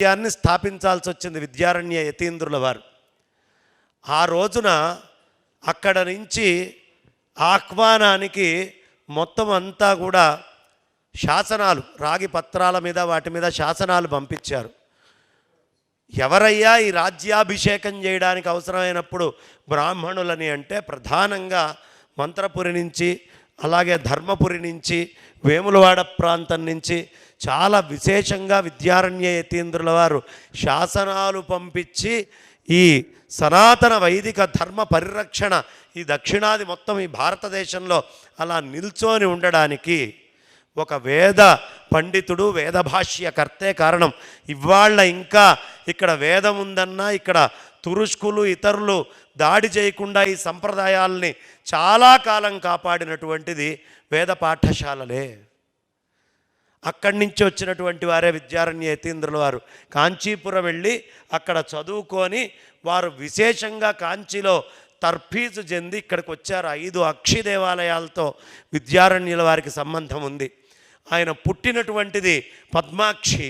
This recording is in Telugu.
విద్యాన్ని స్థాపించాల్సి వచ్చింది విద్యారణ్య యతీంద్రుల వారు. ఆ రోజున అక్కడ నుంచి ఆహ్వానానికి మొత్తం అంతా కూడా శాసనాలు రాగి పత్రాల మీద వాటి మీద శాసనాలు పంపించారు. ఎవరయ్యా ఈ రాజ్యాభిషేకం చేయడానికి అవసరమైనప్పుడు బ్రాహ్మణులని అంటే ప్రధానంగా మంత్రపురి నుంచి అలాగే ధర్మపురి నుంచి వేములవాడ ప్రాంతం నుంచి చాలా విశేషంగా విద్యారణ్య యతీంద్రుల వారు శాసనాలు పంపించి ఈ సనాతన వైదిక ధర్మ పరిరక్షణ ఈ దక్షిణాది మొత్తం ఈ భారతదేశంలో అలా నిల్చొని ఉండడానికి ఒక వేద పండితుడు వేద భాష్యకర్తే కారణం. ఇవాళ ఇంకా ఇక్కడ వేదం ఉందన్నా ఇక్కడ తురుష్కులు ఇతరులు దాడి చేయకుండా ఈ సంప్రదాయాల్ని చాలా కాలం కాపాడినటువంటిది వేద పాఠశాలలే. అక్కడి నుంచి వచ్చినటువంటి వారే విద్యారణ్య యతీంద్రుల వారు. కాంచీపురం వెళ్ళి అక్కడ చదువుకొని వారు విశేషంగా కాంచీలో తర్ఫీజు చెంది ఇక్కడికి వచ్చారు. ఐదు అక్షి దేవాలయాలతో విద్యారణ్యుల వారికి సంబంధం ఉంది. ఆయన పుట్టినటువంటిది పద్మాక్షి.